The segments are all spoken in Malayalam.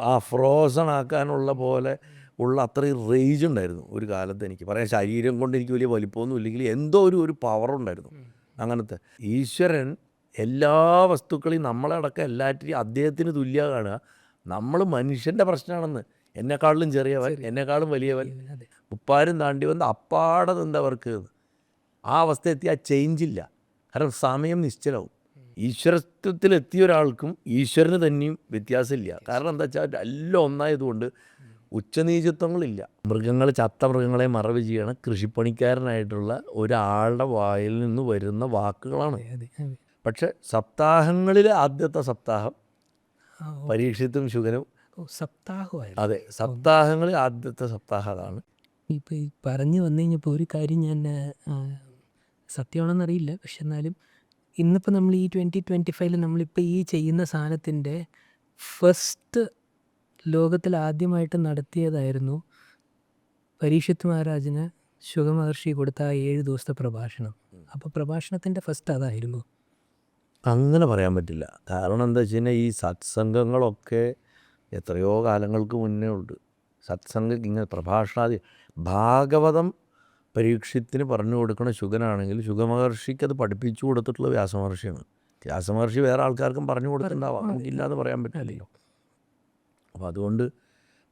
ആ ഫ്രോസൺ ആക്കാനുള്ള പോലെ ഉള്ള അത്രയും റേജ് ഉണ്ടായിരുന്നു ഒരു കാലത്ത് എനിക്ക്. പറയാം ശരീരം കൊണ്ട് എനിക്ക് വലിയ വലിപ്പമൊന്നും ഇല്ലെങ്കിൽ എന്തോ ഒരു ഒരു പവർ ഉണ്ടായിരുന്നു. അങ്ങനത്തെ. ഈശ്വരൻ എല്ലാ വസ്തുക്കളെയും നമ്മളടക്കം എല്ലാറ്റിനും അദ്ദേഹത്തിന് തുല്യ കാണുക. നമ്മൾ മനുഷ്യന്റെ പ്രശ്നമാണെന്ന്. എന്നെക്കാളിലും ചെറിയവൻ എന്നെക്കാളും വലിയവൻ. അതെ. ഉപ്പാരും താണ്ടി വന്ന് അപ്പാടെ നിന്നവർക്ക് ആ അവസ്ഥ എത്തി ആ ചേഞ്ചില്ല കാരണം സമയം നിശ്ചലവും. ഈശ്വരത്വത്തിലെത്തിയ ഒരാൾക്കും ഈശ്വരന് തന്നെയും വ്യത്യാസമില്ല. കാരണം എന്താ വെച്ചാൽ എല്ലാം ഒന്നായതുകൊണ്ട് ഉച്ചനീചത്വങ്ങളില്ല. മൃഗങ്ങൾ ചത്ത മൃഗങ്ങളെ മറവ് ചെയ്യണ കൃഷിപ്പണിക്കാരനായിട്ടുള്ള ഒരാളുടെ വായിൽ നിന്ന് വരുന്ന വാക്കുകളാണ്. പക്ഷെ സപ്താഹങ്ങളിലെ ആദ്യത്തെ സപ്താഹം പരീക്ഷത്തും ശുഗനും സപ്താഹമായി സപ്താഹമായിരുന്നു. അതെ സപ്താഹങ്ങളിൽ ആദ്യത്തെ സപ്താഹം അതാണ്. ഇപ്പം പറഞ്ഞു വന്നു കഴിഞ്ഞപ്പോൾ ഒരു കാര്യം ഞാൻ സത്യമാണെന്നറിയില്ല പക്ഷെ എന്നാലും ഇന്നിപ്പോൾ നമ്മൾ ഈ ട്വന്റി ട്വന്റി ഫൈവിൽ നമ്മളിപ്പോൾ ഈ ചെയ്യുന്ന സാധനത്തിന്റെ ഫസ്റ്റ് ലോകത്തിൽ ആദ്യമായിട്ട് നടത്തിയതായിരുന്നു പരീക്ഷത്ത് മഹാരാജന് ശുഖമഹർഷി കൊടുത്ത ആ ഏഴ് ദിവസത്തെ പ്രഭാഷണം. അപ്പോൾ പ്രഭാഷണത്തിന്റെ ഫസ്റ്റ് അതായിരുന്നു. അങ്ങനെ പറയാൻ പറ്റില്ല. കാരണം എന്താ വെച്ച് കഴിഞ്ഞാൽ ഈ സത്സംഗങ്ങളൊക്കെ എത്രയോ കാലങ്ങൾക്ക് മുന്നേ ഉണ്ട്. സത്സംഗം ഇങ്ങനെ പ്രഭാഷണാദി ഭാഗവതം പരീക്ഷത്തിന് പറഞ്ഞു കൊടുക്കണ ശുഗനാണെങ്കിൽ ശുഗമഹർഷിക്ക് അത് പഠിപ്പിച്ചു കൊടുത്തിട്ടുള്ള വ്യാസമഹർഷിയാണ്. വ്യാസമഹർഷി വേറെ ആൾക്കാർക്കും പറഞ്ഞു കൊടുത്തിട്ടുണ്ടാവാം. ഇല്ലാതെ പറയാൻ പറ്റില്ലല്ലോ. അപ്പോൾ അതുകൊണ്ട്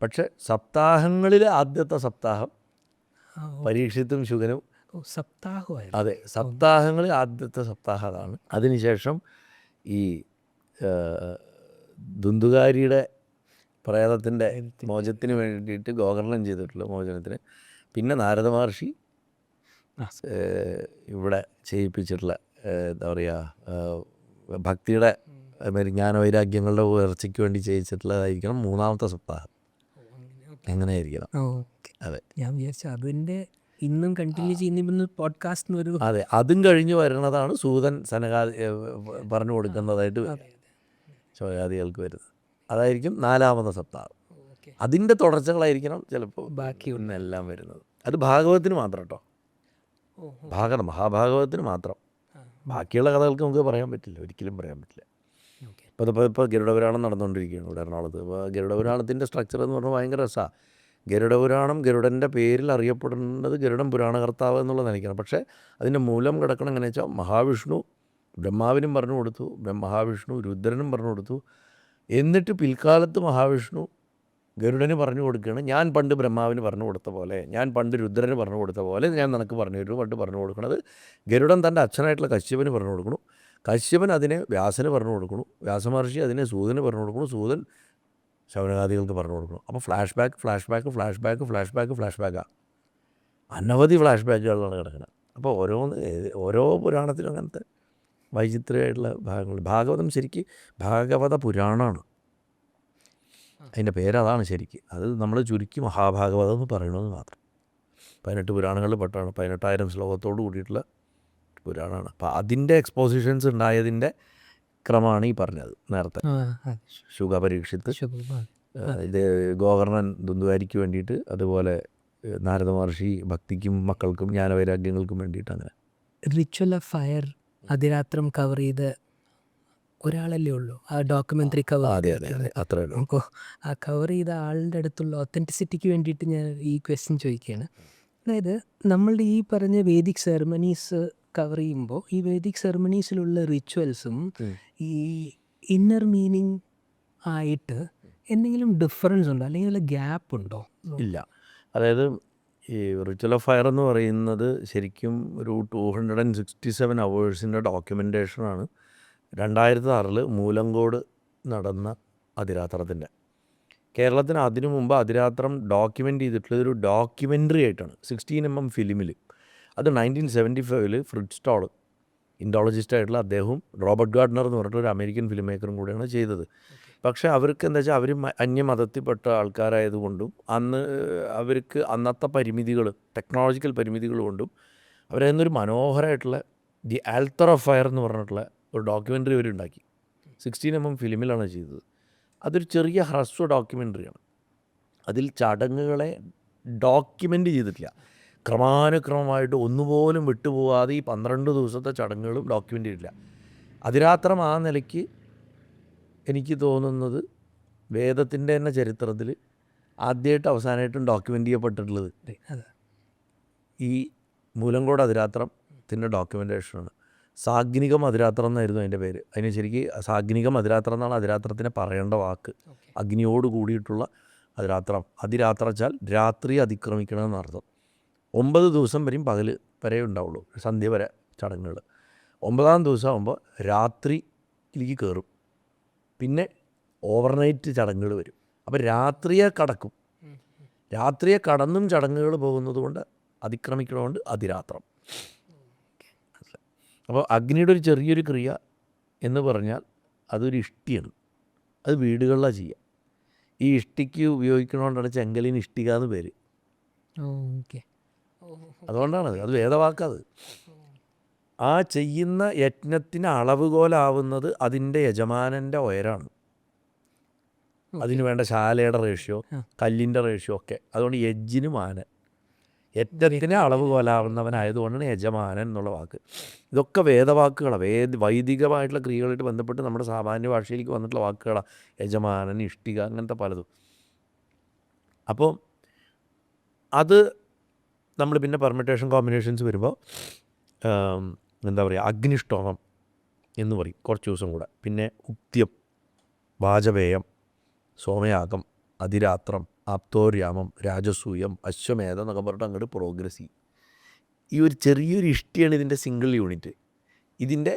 പക്ഷേ സപ്താഹങ്ങളിലെ ആദ്യത്തെ സപ്താഹം പരീക്ഷത്തും ശുഗനും സപ്താഹമായി സപ്താഹമായിരുന്നു. അതെ സപ്താഹങ്ങളിൽ ആദ്യത്തെ സപ്താഹം അതാണ്. അതിനുശേഷം ഈ ദുന്ദുകാരിയുടെ ദുന്തുകാരിയുടെ പ്രേതത്തിന്റെ മോചത്തിന് വേണ്ടിയിട്ട് ഗോകർണം ചെയ്തിട്ടുള്ള മോചനത്തിന്. പിന്നെ നാരദ മഹർഷി ഇവിടെ ചെയ്യിപ്പിച്ചിട്ടുള്ള എന്താ പറയുക ഭക്തിയുടെ അതുമാതിരി ജ്ഞാനവൈരാഗ്യങ്ങളുടെ ഉയർച്ചയ്ക്ക് വേണ്ടി ചെയ്യിച്ചിട്ടുള്ളതായിരിക്കണം മൂന്നാമത്തെ സപ്താഹം. എങ്ങനെയായിരിക്കണം? ആയിരിക്കണം അതെ. ഞാൻ വിചാരിച്ചു അതിന്റെ ഇന്നും കണ്ടിന്യൂ ചെയ്യുന്ന പോഡ്കാസ്റ്റ് ഒരു അതെ അതും കഴിഞ്ഞ് വരുന്നതാണ് സൂതൻ സനകാദി ഏ, പറഞ്ഞു കൊടുക്കുന്നതായിട്ട് അതെ ശോയാദികൾക്ക് വരുന്നത്. അതായിരിക്കും നാലാമത്തെ സപ്താഹം. അതിന്റെ തുടർച്ചകളായിരിക്കണം ചിലപ്പോൾ ബാക്കി ഒന്നെല്ലാം വരുന്നത്. അത് ഭാഗവതത്തിന് മാത്രം കേട്ടോ. ഭാഗവതം മഹാഭാഗവതത്തിന് മാത്രം. ബാക്കിയുള്ള കഥകൾക്ക് നമുക്ക് പറയാൻ പറ്റില്ല. ഒരിക്കലും പറയാൻ പറ്റില്ല. ഇപ്പോൾ ഇപ്പോൾ ഇപ്പോൾ ഗരുഡപുരാണം നടന്നുകൊണ്ടിരിക്കുകയാണ് ഇവിടെ എറണാകുളത്ത്. അപ്പോൾ ഗരുഡപുരാണത്തിന്റെ സ്ട്രക്ചർ എന്ന് പറഞ്ഞാൽ ഭയങ്കര രസമാണ് ഗരുഡപുരാണം ഗരുഡന്റെ പേരിൽ അറിയപ്പെടുന്നത് ഗരുഡൻ പുരാണകർത്താവ് എന്നുള്ള നിലയ്ക്കാണ്. പക്ഷേ അതിന്റെ മൂലം കിടക്കണം എങ്ങനെ വെച്ചാൽ മഹാവിഷ്ണു ബ്രഹ്മാവിനും പറഞ്ഞു കൊടുത്തു മഹാവിഷ്ണു രുദ്രനും പറഞ്ഞു കൊടുത്തു. എന്നിട്ട് പിൽക്കാലത്ത് മഹാവിഷ്ണു ഗരുഡന് പറഞ്ഞു കൊടുക്കുകയാണ്. ഞാൻ പണ്ട് ബ്രഹ്മാവിന് പറഞ്ഞു കൊടുത്ത പോലെ ഞാൻ പണ്ട് രുദ്രന് പറഞ്ഞു കൊടുത്ത പോലെ ഞാൻ നിനക്ക് പറഞ്ഞു തരുമോ പണ്ട് പറഞ്ഞു കൊടുക്കുന്നത് ഗരുഡൻ തന്റെ അച്ഛനായിട്ടുള്ള കശ്യപന് പറഞ്ഞു കൊടുക്കണു. കശ്യപൻ അതിനെ വ്യാസന് പറഞ്ഞു കൊടുക്കണു. വ്യാസമഹർഷി അതിനെ സൂതന് പറഞ്ഞു കൊടുക്കണു. സൂതൻ ശൗനകാദികൾക്ക് പറഞ്ഞു കൊടുക്കണം. അപ്പോൾ flash back flash back flash back flash back flash ബാക്കാണ് അനവധി ഫ്ലാഷ് ബാക്കുകളാണ് കിടക്കുന്നത് അപ്പോൾ ഓരോന്ന് ഓരോ പുരാണത്തിലും അങ്ങനത്തെ വൈചിത്രമായിട്ടുള്ള ഭാഗങ്ങൾ. ഭാഗവതം ശരിക്കും ഭാഗവത പുരാണമാണ് അതിന്റെ പേരതാണ് ശരിക്ക്. അത് നമ്മൾ ചുരുക്കി മഹാഭാഗവതം എന്ന് പറയണമെന്ന് മാത്രം. പതിനെട്ട് പുരാണങ്ങളിൽ പെട്ടാണ് പതിനെട്ടായിരം ശ്ലോകത്തോട് കൂടിയിട്ടുള്ള പുരാണമാണ് അപ്പോൾ അതിന്റെ എക്സ്പോസിഷൻസ് ഉണ്ടായതിന്റെ ക്രമമാണ് ഈ പറഞ്ഞത് നേരത്തെ. ശുഗ പരീക്ഷിത്ത് ഇത് ഗോകർണൻ ദുന്ദുവാരിക്ക് വേണ്ടിയിട്ട് അതുപോലെ നാരദ മഹർഷി ഭക്തിക്കും മക്കൾക്കും ജ്ഞാനവൈരാഗ്യങ്ങൾക്കും വേണ്ടിയിട്ട് അങ്ങനെ. Ritual of fire Athirathram cover ചെയ്ത ഒരാളല്ലേ ഉള്ളൂ. ആ ഡോക്യുമെന്ററി കവർ അതെ അതെ അതെ. അത്രേ ഉള്ളൂ. അപ്പോൾ ആ കവർ ചെയ്ത ആളുടെ അടുത്തുള്ള ഒത്തന്റിസിറ്റിക്ക് വേണ്ടിയിട്ട് ഞാൻ ഈ ക്വസ്റ്റ്യൻ ചോദിക്കുകയാണ്. അതായത് നമ്മളുടെ ഈ പറഞ്ഞ വേദിക് സെറമണീസ് കവർ ചെയ്യുമ്പോൾ ഈ വേദിക് സെറമണീസിലുള്ള റിച്വൽസും ഈ ഇന്നർ മീനിങ് ആയിട്ട് എന്തെങ്കിലും ഡിഫറൻസ് ഉണ്ടോ? അല്ലെങ്കിൽ ഗ്യാപ്പ് ഉണ്ടോ? ഇല്ല. അതായത് ഈ റിച്വൽ ഓഫ് ഫയർ എന്ന് പറയുന്നത് ശരിക്കും ഒരു two hundred and sixty seven അവേഴ്സിന്റെ ഡോക്യുമെന്റേഷനാണ് രണ്ടായിരത്തി ആറിൽ മൂലങ്കോട് നടന്ന അതിരാത്രത്തിന്റെ കേരളത്തിന് അതിനു മുമ്പ് അതിരാത്രം ഡോക്യുമെന്റ് ചെയ്തിട്ടുള്ളത് ഒരു ഡോക്യുമെന്ററി ആയിട്ടാണ് സിക്സ്റ്റീൻ എം എം ഫിലിമിൽ അത് നയന്റീൻ സെവന്റി ഫൈവിൽ ഫ്രിഡ് സ്റ്റോൾ ഇൻഡോളജിസ്റ്റ് ആയിട്ടുള്ള അദ്ദേഹവും റോബർട്ട് ഗാർഡ്നർ എന്ന് പറഞ്ഞിട്ട് ഒരു അമേരിക്കൻ ഫിലിം മേക്കറും കൂടെയാണ് ചെയ്തത്. പക്ഷേ അവർക്ക് എന്താ വെച്ചാൽ അവർ അന്യമതത്തിൽപ്പെട്ട ആൾക്കാരായതുകൊണ്ടും അന്ന് അവർക്ക് അന്നത്തെ പരിമിതികൾ ടെക്നോളജിക്കൽ പരിമിതികൾ കൊണ്ടും അവരതിന്നൊരു മനോഹരമായിട്ടുള്ള ദി ആൽത്തർ ഓഫ് ഫയർ എന്ന് പറഞ്ഞിട്ടുള്ള ഒരു ഡോക്യുമെന്ററി അവർ ഉണ്ടാക്കി. സിക്സ്റ്റീൻ എം എം ഫിലിമിലാണ് ചെയ്തത്. അതൊരു ചെറിയ ഹ്രസ്വ ഡോക്യുമെന്ററിയാണ് അതിൽ ചടങ്ങുകളെ ഡോക്യുമെന്റ് ചെയ്തിട്ടില്ല. ക്രമാനുക്രമമായിട്ട് ഒന്നുപോലും വിട്ടുപോകാതെ ഈ പന്ത്രണ്ട് ദിവസത്തെ ചടങ്ങുകളും ഡോക്യുമെന്റ് ചെയ്തിട്ടില്ല. അതിരാത്രം ആ നിലയ്ക്ക് എനിക്ക് തോന്നുന്നത് വേദത്തിന്റെ തന്നെ ചരിത്രത്തിൽ ആദ്യമായിട്ട് അവസാനമായിട്ടും ഡോക്യുമെന്റ് ചെയ്യപ്പെട്ടിട്ടുള്ളത്. ഈ മൂലങ്കോട് അതിരാത്രത്തിന്റെ ഡോക്യുമെന്റേഷനാണ് സാഗ്നിക മധുരാത്രം എന്നായിരുന്നു അതിന്റെ പേര്. അതിന് ശരിക്ക് സാഗ്നിക മധുരാത്രം എന്നാണ് അതിരാത്രത്തിനെ പറയേണ്ട വാക്ക്. അഗ്നിയോട് കൂടിയിട്ടുള്ള അതിരാത്രം. അതിരാത്രച്ചാൽ രാത്രി അതിക്രമിക്കണമെന്ന് അർത്ഥം ഒമ്പത് ദിവസം വരെയും പകൽ വരെ ഉണ്ടാവുള്ളൂ സന്ധ്യ വരെ ചടങ്ങുകൾ. ഒമ്പതാം ദിവസം ആകുമ്പോൾ രാത്രിയിലേക്ക് കയറും. പിന്നെ ഓവർനൈറ്റ് ചടങ്ങുകൾ വരും. അപ്പോൾ രാത്രിയെ കടക്കും. രാത്രിയെ കടന്നും ചടങ്ങുകൾ പോകുന്നത് കൊണ്ട് അതിക്രമിക്കണമുണ്ട് അതിരാത്രം. അപ്പോൾ അഗ്നിയുടെ ഒരു ചെറിയൊരു ക്രിയ എന്ന് പറഞ്ഞാൽ അതൊരു ഇഷ്ടിയാണ്. അത് വീടുകളിലാണ് ചെയ്യുക. ഈ ഇഷ്ടിക്ക് ഉപയോഗിക്കണോണ്ടാണ് ചെങ്കലിന് ഇഷ്ടിക എന്ന് പേര്. ഓക്കെ. അതുകൊണ്ടാണത് അത്. വേദവാക്കത് ആ ചെയ്യുന്ന യജ്ഞത്തിന് അളവുകോലാവുന്നത് അതിന്റെ യജമാനന്റെ ഉയരാണ്. അതിന് വേണ്ട ശാലയുടെ റേഷ്യോ. കല്ലിന്റെ റേഷ്യോ ഒക്കെ. അതുകൊണ്ട് യജ്ജിന് മാനൻ അളവ് കൊലാവുന്നവനായതുകൊണ്ടാണ് യജമാനൻ എന്നുള്ള വാക്ക്. ഇതൊക്കെ വേദവാക്കുകളാണ് വേദ വൈദികമായിട്ടുള്ള ക്രിയകളായിട്ട് ബന്ധപ്പെട്ട് നമ്മുടെ സാമാന്യ ഭാഷയിലേക്ക് വന്നിട്ടുള്ള വാക്കുകളാണ് യജമാനൻ ഇഷ്ടിക അങ്ങനത്തെ പലതും. അപ്പോൾ അത് നമ്മൾ പിന്നെ പെർമിറ്റേഷൻ കോമ്പിനേഷൻസ് വരുമ്പോൾ എന്താ പറയുക അഗ്നിഷ്ടോമം എന്ന് പറയും കുറച്ച് ദിവസം കൂടെ. പിന്നെ ഉക്ത്യം വാജപേയം സോമയാഗം അതിരാത്രം ആപ്തോര്യാമം രാജസൂയം അശ്വമേധം എന്നൊക്കെ പറഞ്ഞിട്ട് അങ്ങോട്ട് പ്രോഗ്രസ് ഈ ഒരു ചെറിയൊരു ഇഷ്ടിയാണ് ഇതിന്റെ സിംഗിൾ യൂണിറ്റ് ഇതിന്റെ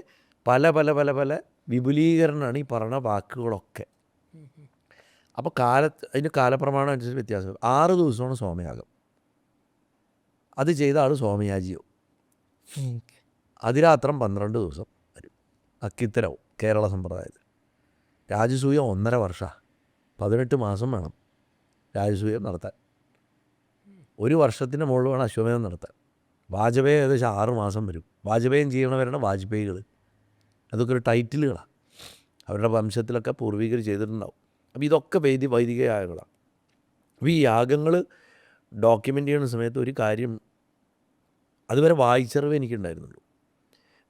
പല പല പല പല വിപുലീകരണമാണ് ഈ പറഞ്ഞ വാക്കുകളൊക്കെ. അപ്പോൾ കാല അതിന്റെ കാലപ്രമാണം അനുസരിച്ച് വ്യത്യാസം. ആറ് ദിവസമാണ് സോമയാഗം അത് ചെയ്ത ആൾ സോമയാജിയാവും അതിലാത്രം അതിരാത്രം പന്ത്രണ്ട് ദിവസം വരും. അക്കിത്തരവും കേരള സമ്പ്രദായത്തിൽ. രാജസൂയം ഒന്നര വർഷമാണ് പതിനെട്ട് മാസം വേണം. രാജസൂയം നടത്താൻ. ഒരു വർഷത്തിന് മുകളിൽ വേണം അശ്വമേധം നടത്താൻ. വാജപേയി ഏകദേശം ആറ് മാസം വരും. വാജപേയം ചെയ്യണവരാണ് വാജ്പേയികൾ അതൊക്കെ ഒരു ടൈറ്റിലുകളാണ് അവരുടെ വംശത്തിലൊക്കെ പൂർവികർ ചെയ്തിട്ടുണ്ടാവും. അപ്പോൾ ഇതൊക്കെ വൈദി വൈദിക യാഗങ്ങളാണ് അപ്പോൾ ഈ യാഗങ്ങൾ ഡോക്യുമെന്റ് ചെയ്യുന്ന സമയത്ത് ഒരു കാര്യം അതുവരെ വായിച്ചറിവ് എനിക്കുണ്ടായിരുന്നുള്ളൂ.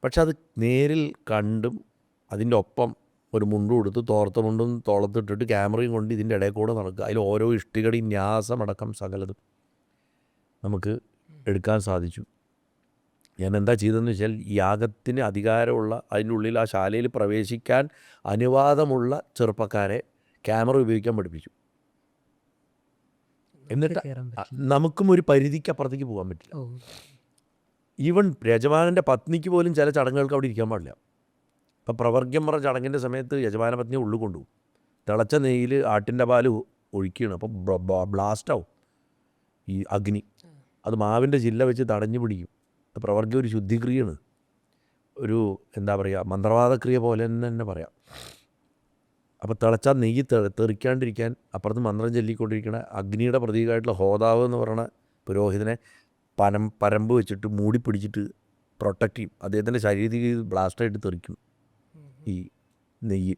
പക്ഷെ അത് നേരിൽ കണ്ടും അതിന്റെ ഒപ്പം ഒരു മുണ്ടും കൊടുത്ത് തോർത്ത മുണ്ടും തോളത്തിട്ടിട്ട് ക്യാമറയും കൊണ്ട് ഇതിന്റെ ഇടയിൽ കൂടെ നടക്കുക. അതിൽ ഓരോ ഇഷ്ടികടി ന്യാസമടക്കം സകലതും നമുക്ക് എടുക്കാൻ സാധിച്ചു. ഞാൻ എന്താ ചെയ്തതെന്ന് വെച്ചാൽ യാഗത്തിന് അധികാരമുള്ള അതിന്റെ ഉള്ളിൽ ആ ശാലയിൽ പ്രവേശിക്കാൻ അനുവാദമുള്ള ചെറുപ്പക്കാരെ ക്യാമറ ഉപയോഗിക്കാൻ പഠിപ്പിച്ചു. എന്നിട്ട് നമുക്കും ഒരു പരിധിക്ക് അപ്പുറത്തേക്ക് പോകാൻ പറ്റില്ല. ഈവൺ ഈവൻ യജമാനന്റെ പത്നിക്ക് പോലും ചില ചടങ്ങുകൾക്ക് അവിടെ ഇരിക്കാൻ പാടില്ല. ഇപ്പം പ്രവർഗ്യം പറഞ്ഞ ചടങ്ങിന്റെ സമയത്ത് യജമാന പത്നി ഉള്ളു കൊണ്ടുപോകും തിളച്ച നെയ്യിൽ ആട്ടിന്റെ പാൽ ഒഴിക്കുകയാണ്. അപ്പോൾ ബ്ലാസ്റ്റാവും ഈ അഗ്നി. അത് മാവിന്റെ ചില്ല വെച്ച് തടഞ്ഞു പിടിക്കും. അത് പ്രവർഗ്യം ഒരു ശുദ്ധിക്രിയയാണ്. ഒരു എന്താ പറയുക മന്ത്രവാദക്രിയ പോലെ തന്നെ തന്നെ പറയാം. അപ്പോൾ തിളച്ച നെയ്യ് തെറിക്കാണ്ടിരിക്കാൻ അപ്പുറത്ത് മന്ത്രം ചൊല്ലിക്കൊണ്ടിരിക്കുന്ന അഗ്നിയുടെ പ്രതീകമായിട്ടുള്ള ഹോതാവ് എന്ന് പറയുന്ന പുരോഹിതനെ പനം പരമ്പ് വെച്ചിട്ട് മൂടി പിടിച്ചിട്ട് പ്രൊട്ടക്റ്റ് ചെയ്യും. അദ്ദേഹത്തിന്റെ ശരീരത്തിൽ ബ്ലാസ്റ്റായിട്ട് തെറിക്കും. ഈ നെയ്യ്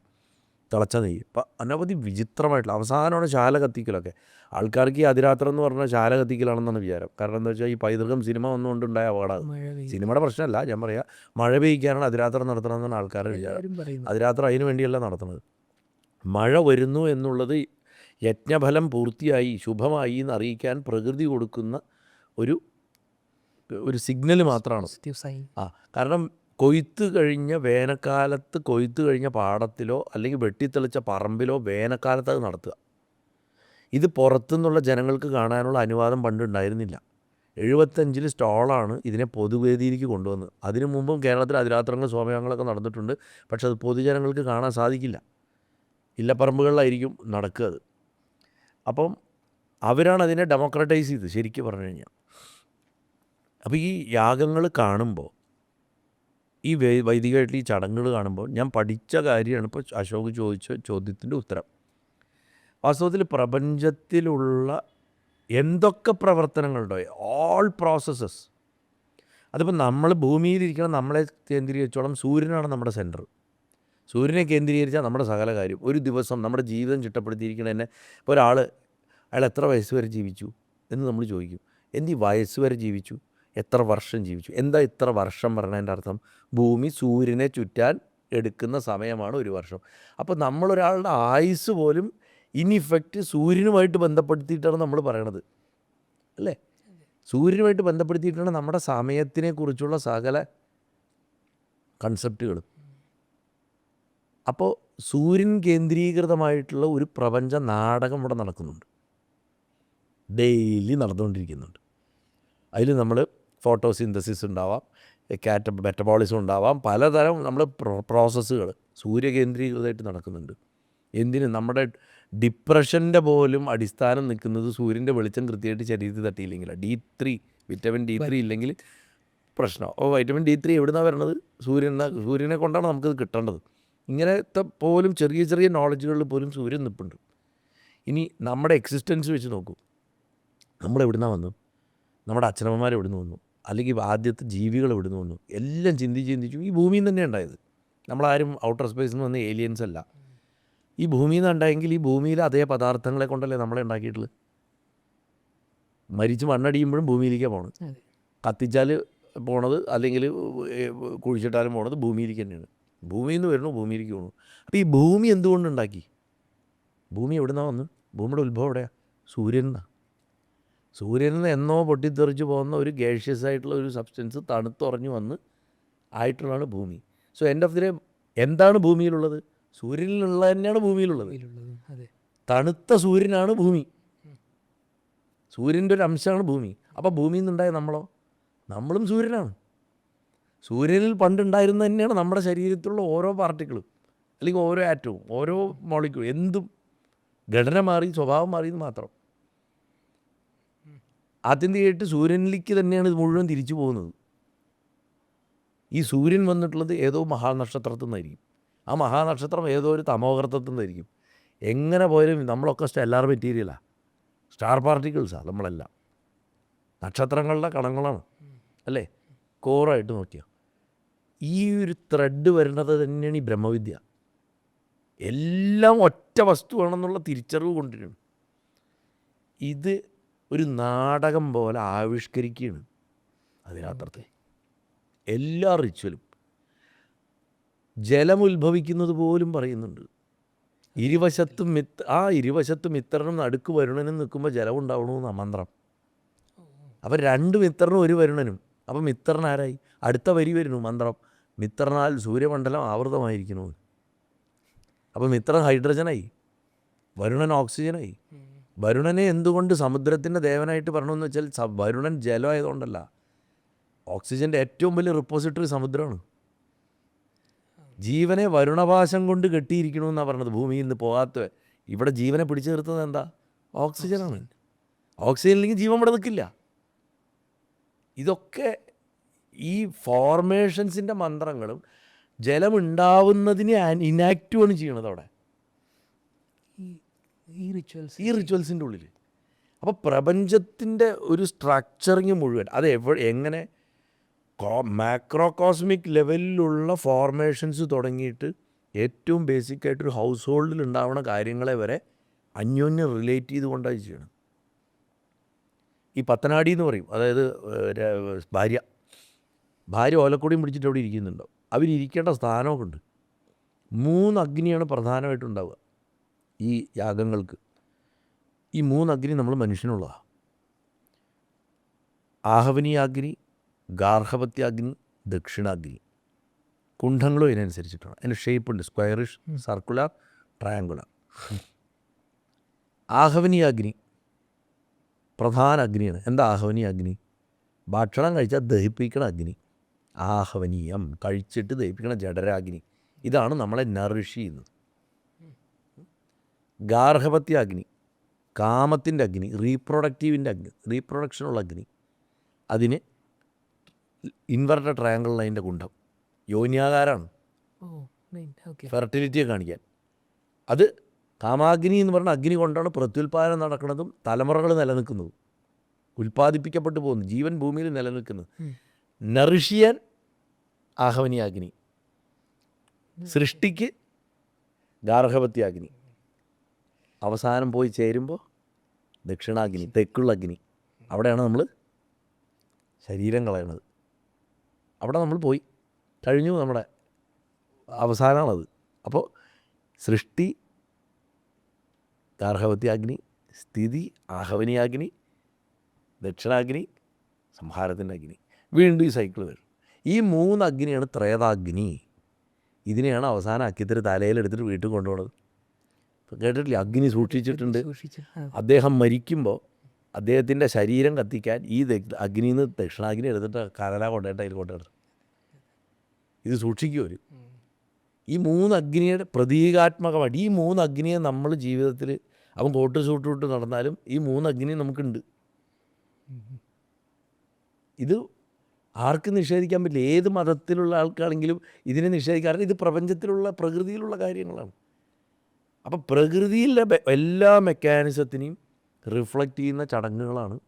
തിളച്ച നെയ്യ്. അപ്പം അനവധി വിചിത്രമായിട്ടുള്ള അവസാനമാണ് ശാല കത്തിക്കലൊക്കെ. ആൾക്കാർക്ക് ഈ അതിരാത്രം എന്ന് പറഞ്ഞാൽ ശാല കത്തിക്കലാണെന്നാണ് വിചാരം. കാരണം എന്താ വെച്ചാൽ ഈ പൈതൃകം സിനിമ വന്നുകൊണ്ടുണ്ടായ അപകടം. സിനിമയുടെ പ്രശ്നമല്ല ഞാൻ പറയാ മഴ പെയ്യ്ക്കാനാണ് അതിരാത്രം നടത്തണമെന്നാണ് ആൾക്കാരുടെ വിചാരം. അതിരാത്രം അതിനു വേണ്ടിയല്ല നടത്തുന്നത്. മഴ വരുന്നു എന്നുള്ളത് യജ്ഞഫലം പൂർത്തിയായി ശുഭമായി എന്ന് അറിയിക്കാൻ പ്രകൃതി കൊടുക്കുന്ന ഒരു ഒരു സിഗ്നൽ മാത്രമാണ്. ആ കാരണം കൊയ്ത്ത് കഴിഞ്ഞ വേനൽക്കാലത്ത് കൊയ്ത്ത് കഴിഞ്ഞ പാടത്തിലോ അല്ലെങ്കിൽ വെട്ടിത്തെളിച്ച പറമ്പിലോ വേനൽക്കാലത്ത് അത് നടത്തുക. ഇത് പുറത്തുനിന്നുള്ള ജനങ്ങൾക്ക് കാണാനുള്ള അനുവാദം പണ്ടുണ്ടായിരുന്നില്ല എഴുപത്തഞ്ചിൽ സ്റ്റോളാണ് ഇതിനെ പൊതുവേദിയിലേക്ക് കൊണ്ടുവന്നത്. അതിനു മുമ്പും കേരളത്തിൽ അതിരാത്രങ്ങൾ സ്വാമിയാങ്ങളൊക്കെ നടന്നിട്ടുണ്ട്. പക്ഷെ അത് പൊതുജനങ്ങൾക്ക് കാണാൻ സാധിക്കില്ല. ഇല്ലപ്പറമ്പുകളിലായിരിക്കും നടക്കുക അത്. അപ്പം അവരാണ് അതിനെ ഡെമോക്രറ്റൈസ് ചെയ്ത് ശരിക്കും പറഞ്ഞു കഴിഞ്ഞാൽ. അപ്പോൾ ഈ യാഗങ്ങൾ കാണുമ്പോൾ ഈ വേ വൈദികമായിട്ടുള്ള ഈ ചടങ്ങുകൾ കാണുമ്പോൾ ഞാൻ പഠിച്ച കാര്യമാണ് ഇപ്പോൾ അശോക് ചോദിച്ച ചോദ്യത്തിന്റെ ഉത്തരം. വാസ്തവത്തിൽ പ്രപഞ്ചത്തിലുള്ള എന്തൊക്കെ പ്രവർത്തനങ്ങളുണ്ടോ? ഓൾ പ്രോസസ്സസ് അതിപ്പോൾ നമ്മൾ ഭൂമിയിലിരിക്കണം നമ്മളെ കേന്ദ്രീകരിച്ചോളം സൂര്യനാണ് നമ്മുടെ സെന്റർ സൂര്യനെ കേന്ദ്രീകരിച്ചാൽ നമ്മുടെ സകല കാര്യം. ഒരു ദിവസം നമ്മുടെ ജീവിതം ചിട്ടപ്പെടുത്തിയിരിക്കണതന്നെ ഇപ്പോൾ ഒരാൾ അയാൾ എത്ര വയസ്സ് വരെ ജീവിച്ചു? എന്ന് നമ്മൾ ചോദിക്കും. എന്ത് വയസ്സ് വരെ ജീവിച്ചു? എത്ര വർഷം ജീവിച്ചു? എന്താ ഇത്ര വർഷം പറഞ്ഞതിന്റെ അർത്ഥം? ഭൂമി സൂര്യനെ ചുറ്റാൻ എടുക്കുന്ന സമയമാണ് ഒരു വർഷം. അപ്പോൾ നമ്മളൊരാളുടെ ആയുസ് പോലും ഇൻ ഇഫക്റ്റ് സൂര്യനുമായിട്ട് ബന്ധപ്പെടുത്തിയിട്ടാണ് നമ്മൾ പറയണത്. അല്ലേ? സൂര്യനുമായിട്ട് ബന്ധപ്പെടുത്തിയിട്ടാണ് നമ്മുടെ സമയത്തിനെ കുറിച്ചുള്ള സകല കൺസെപ്റ്റുകൾ അപ്പോൾ സൂര്യൻ കേന്ദ്രീകൃതമായിട്ടുള്ള ഒരു പ്രപഞ്ച നാടകം ഇവിടെ നടക്കുന്നുണ്ട്. ഡെയിലി നടന്നുകൊണ്ടിരിക്കുന്നുണ്ട്. അതിൽ നമ്മൾ ഫോട്ടോസിന്തസിസ് ഉണ്ടാവാം കാറ്റ മെറ്റബോളിസം ഉണ്ടാവാം പലതരം നമ്മൾ പ്രോസസ്സുകൾ സൂര്യകേന്ദ്രീകൃതമായിട്ട് നടക്കുന്നുണ്ട്. എന്തിന്? നമ്മുടെ ഡിപ്രഷന്റെ പോലും അടിസ്ഥാനം നിൽക്കുന്നത് സൂര്യന്റെ വെളിച്ചം കൃത്യമായിട്ട് ശരീരത്തിൽ തട്ടിയില്ലെങ്കിലാണ് D three vitamin D three ഇല്ലെങ്കിൽ പ്രശ്നം. അപ്പോൾ വൈറ്റമിൻ ഡി ത്രീ എവിടുന്നാണ് വരണത്? സൂര്യൻ സൂര്യനെ കൊണ്ടാണ് നമുക്കത് കിട്ടേണ്ടത്. ഇങ്ങനത്തെ പോലും ചെറിയ ചെറിയ നോളജുകളിൽ പോലും സൂര്യൻ നിൽപ്പുണ്ട്. ഇനി നമ്മുടെ എക്സിസ്റ്റൻസ് വെച്ച് നോക്കൂ. നമ്മളെവിടുന്നാണ് വന്നു നമ്മുടെ അച്ഛനമ്മമാർ എവിടുന്ന് വന്നു? അല്ലെങ്കിൽ ആദ്യത്തെ ജീവികൾ എവിടുന്ന് വന്നു. എല്ലാം ചിന്തിച്ച് ചിന്തിച്ചു. ഈ ഭൂമിയിൽ നിന്ന് തന്നെ ഉണ്ടായത്. നമ്മളാരും ഔട്ടർ സ്പേസിൽ നിന്ന് വന്ന ഏലിയൻസ് അല്ല. ഈ ഭൂമിയിൽ നിന്ന് ഉണ്ടായെങ്കിൽ ഈ ഭൂമിയിൽ അതേ പദാർത്ഥങ്ങളെ കൊണ്ടല്ലേ നമ്മളെ ഉണ്ടാക്കിയിട്ടുള്ളത്? മരിച്ച് മണ്ണടിയുമ്പോഴും ഭൂമിയിലേക്കാണ് പോണത്. കത്തിച്ചാൽ പോണത് അല്ലെങ്കിൽ കുഴിച്ചിട്ടാലും പോണത് ഭൂമിയിലേക്ക് തന്നെയാണ്. ഭൂമിയിൽ നിന്ന് വരണു ഭൂമിയിലേക്ക് പോകണു അപ്പോൾ ഈ ഭൂമി എന്തുകൊണ്ട് ഉണ്ടാക്കി? ഭൂമി എവിടുന്നാണ് വന്ന് ഭൂമിയുടെ ഉത്ഭവം എവിടെയാണ് സൂര്യനാണ് സൂര്യനിൽ നിന്ന് എന്നോ പൊട്ടിത്തെറിച്ച് പോകുന്ന ഒരു ഗേഷ്യസ് ആയിട്ടുള്ള ഒരു സബ്സ്റ്റൻസ് തണുത്തുറഞ്ഞു വന്ന് ആയിട്ടുള്ളതാണ് ഭൂമി. So end of the day എന്താണ് ഭൂമിയിലുള്ളത്? സൂര്യനിലുള്ള തന്നെയാണ് ഭൂമിയിലുള്ളത്. തണുത്ത സൂര്യനാണ് ഭൂമി. സൂര്യന്റെ ഒരു അംശമാണ് ഭൂമി. അപ്പോൾ ഭൂമിയിൽ നിന്നുണ്ടായ നമ്മളോ? നമ്മളും സൂര്യനാണ്. സൂര്യനിൽ പണ്ടുണ്ടായിരുന്ന തന്നെയാണ് നമ്മുടെ ശരീരത്തിലുള്ള ഓരോ പാർട്ടിക്കിളും അല്ലെങ്കിൽ ഓരോ ആറ്റവും ഓരോ മോളിക്യൂൾ എന്തും ഘടന മാറി സ്വഭാവം മാറിയെന്ന് മാത്രം. ആത്യന്തികമായിട്ട് സൂര്യനിലേക്ക് തന്നെയാണ് ഇത് മുഴുവൻ തിരിച്ചു പോകുന്നത്. ഈ സൂര്യൻ വന്നിട്ടുള്ളത് ഏതോ മഹാനക്ഷത്രത്തിൽ നിന്നായിരിക്കും ആ മഹാനക്ഷത്രം ഏതോ ഒരു തമോകർത്തത്തിൽ നിന്നായിരിക്കും എങ്ങനെ പോയാലും നമ്മളൊക്കെ സ്റ്റെല്ലാർ മെറ്റീരിയലാണ് സ്റ്റാർ പാർട്ടിക്കിൾസാണ് നമ്മളെല്ലാം. നക്ഷത്രങ്ങളുടെ കണങ്ങളാണ്. അല്ലേ? കോറായിട്ട് നോക്കിയാൽ ഈ ഒരു ത്രെഡ് വരുന്നത് തന്നെയാണ് ഈ ബ്രഹ്മവിദ്യ. എല്ലാം ഒറ്റ വസ്തുവാണെന്നുള്ള തിരിച്ചറിവ് കൊണ്ടിരുന്നു. ഇത് ഒരു നാടകം പോലെ ആവിഷ്കരിക്കുകയാണ് അതിനകത്തത്തെ എല്ലാ റിച്വലും ജലം ഉത്ഭവിക്കുന്നത് പോലും പറയുന്നുണ്ട്. ഇരുവശത്തും മിത്ത് ആ ഇരുവശത്തും മിത്രനും നടുക്ക് വരുണനും നിൽക്കുമ്പോൾ ജലം ഉണ്ടാവണമെന്ന് മന്ത്രം. അപ്പം രണ്ട് മിത്രനും ഒരു വരുണനും. അപ്പം മിത്രൻ ആരായി? അടുത്ത വരി വരുന്നു മന്ത്രം. മിത്രനാൽ സൂര്യമണ്ഡലം ആവൃതമായിരിക്കുന്നു. അപ്പം മിത്രൻ ഹൈഡ്രജനായി. വരുണൻ ഓക്സിജനായി വരുണനെ എന്തുകൊണ്ട് സമുദ്രത്തിന്റെ ദേവനായിട്ട് പറഞ്ഞതെന്ന് വെച്ചാൽ വരുണൻ ജലമായതുകൊണ്ടല്ല. ഓക്സിജന്റെ ഏറ്റവും വലിയ റിപ്പോസിറ്ററി സമുദ്രമാണ്. ജീവനെ വരുണപാശം കൊണ്ട് കെട്ടിയിരിക്കണമെന്നാണ് പറഞ്ഞത്. ഭൂമിയിൽ നിന്ന് പോകാത്ത ഇവിടെ ജീവനെ പിടിച്ചു നിർത്തുന്നത് എന്താ? ഓക്സിജനാണ്. ഓക്സിജൻ ഇല്ലെങ്കിൽ ജീവൻ ഇവിടെ നിൽക്കില്ല. ഇതൊക്കെ ഈ ഫോർമേഷൻസിന്റെ മന്ത്രങ്ങളും ജലം ഇനാക്റ്റീവാണ് ചെയ്യണത് അവിടെ. ഈ റിച്വൽസ് ഈ റിച്വൽസിന്റെ ഉള്ളിൽ അപ്പോൾ പ്രപഞ്ചത്തിന്റെ ഒരു സ്ട്രക്ചറിങ് മുഴുവൻ അത് എവ എങ്ങനെ മാക്രോ കോസ്മിക് ലെവലിലുള്ള ഫോർമേഷൻസ് തുടങ്ങിയിട്ട് ഏറ്റവും ബേസിക് ആയിട്ടൊരു ഹൗസ് ഹോൾഡിൽ ഉണ്ടാവുന്ന കാര്യങ്ങളെ വരെ അന്യോന്യം റിലേറ്റ് ചെയ്തുകൊണ്ടാണ് ചെയ്യണം ഈ പത്തനാടി എന്ന് പറയും അതായത് ഭാര്യ. ഭാര്യ ഓലക്കൊടിയും പിടിച്ചിട്ട് അവിടെ ഇരിക്കുന്നുണ്ടോ അവരിയ്ക്കേണ്ട സ്ഥാനമൊക്കെ ഉണ്ട്. മൂന്ന് അഗ്നിയാണ് പ്രധാനമായിട്ടുണ്ടാവുക ഈ യാഗങ്ങൾക്ക്. ഈ മൂന്ന് അഗ്നി നമ്മൾ മനുഷ്യനുള്ളതാണ്. ആഹവനീയാഗ്നി ഗാർഹപത്യാഗ്നി ദക്ഷിണാഗ്നി. കുണ്ഠങ്ങളും ഇതിനനുസരിച്ചിട്ടാണ് അതിന്റെ ഷേപ്പ് ഉണ്ട്. സ്ക്വയറിഷ് സർക്കുലർ ട്രയാങ്കുലർ ആഹവനീയാഗ്നി പ്രധാന അഗ്നിയാണ് എന്താ ആഹവനീയാഗ്നി? ഭക്ഷണം കഴിച്ചാൽ ദഹിപ്പിക്കണ അഗ്നി. ആഹവനീയം കഴിച്ചിട്ട് ദഹിപ്പിക്കണ ജഡരാഗ്നി ഇതാണ് നമ്മളെ നറിഷ് ചെയ്യുന്നത്. ഗാർഹപത്യാഗ്നി കാമത്തിന്റെ അഗ്നി റീപ്രൊഡക്റ്റീവിന്റെ അഗ്നി റീപ്രൊഡക്ഷനുള്ള അഗ്നി. അതിന് ഇൻവെർട്ടർ ട്രയാങ്കിൾ ലൈന്റെ കുണ്ഠം. യോന്യാകാരാണ്. ഫെർട്ടിലിറ്റിയെ കാണിക്കാൻ. അത് കാമാഗ്നി എന്ന് പറഞ്ഞ അഗ്നി കൊണ്ടാണ് പ്രത്യുൽപാദനം നടക്കുന്നതും തലമുറകൾ നിലനിൽക്കുന്നതും. ഉൽപ്പാദിപ്പിക്കപ്പെട്ടു പോകുന്നു. ജീവൻ ഭൂമിയിൽ നിലനിൽക്കുന്നത്. നറിഷ് ചെയ്യാൻ ആഹവനിയാഗ്നി സൃഷ്ടിക്ക് ഗാർഹപത്യാഗ്നി. അവസാനം പോയി ചേരുമ്പോൾ ദക്ഷിണാഗ്നി തെക്കുള്ള അഗ്നി അവിടെയാണ് നമ്മൾ ശരീരം കളയണത്. അവിടെ നമ്മൾ പോയി. കഴിഞ്ഞു നമ്മുടെ അവസാനമാണത് അപ്പോൾ സൃഷ്ടി ഗാർഹവത്യാഗ്നി സ്ഥിതി ആഹവനി അഗ്നി ദക്ഷിണാഗ്നി സംഹാരത്തിന്റെ അഗ്നി. വീണ്ടും ഈ സൈക്കിൾ വരും. ഈ മൂന്ന് അഗ്നിയാണ് ത്രേതാഗ്നി. ഇതിനെയാണ് അവസാനം അക്കിത്തിരി തലയിലെടുത്തിട്ട് വീട്ടിൽ കൊണ്ടുപോകുന്നത് കേട്ടിട്ടില്ലേ? അഗ്നി സൂക്ഷിച്ചിട്ടുണ്ട്. അദ്ദേഹം മരിക്കുമ്പോൾ അദ്ദേഹത്തിന്റെ ശരീരം കത്തിക്കാൻ ഈ അഗ്നിയിൽ നിന്ന് ദക്ഷിണാഗ്നി എടുത്തിട്ട് കരല കൊണ്ടേട്ട അതിൽ കൊണ്ടേട്ട ഇത് സൂക്ഷിക്കും ഒരു ഈ മൂന്ന് അഗ്നിയുടെ പ്രതീകാത്മകമായിട്ട് ഈ മൂന്ന് അഗ്നിയെ നമ്മൾ ജീവിതത്തിൽ അവൻ കോട്ട് സൂട്ടിട്ട് നടന്നാലും ഈ മൂന്ന് അഗ്നി നമുക്കുണ്ട്. ഇത് ആർക്കും നിഷേധിക്കാൻ പറ്റില്ല. ഏത് മതത്തിലുള്ള ആൾക്കാണെങ്കിലും ഇതിനെ നിഷേധിക്കാറില്ല. ഇത് പ്രപഞ്ചത്തിലുള്ള പ്രകൃതിയിലുള്ള കാര്യങ്ങളാണ്. അപ്പോൾ പ്രകൃതിയിലെ എല്ലാ മെക്കാനിസത്തിനെയും റിഫ്ലക്റ്റ് ചെയ്യുന്ന ചടങ്ങുകളാണ്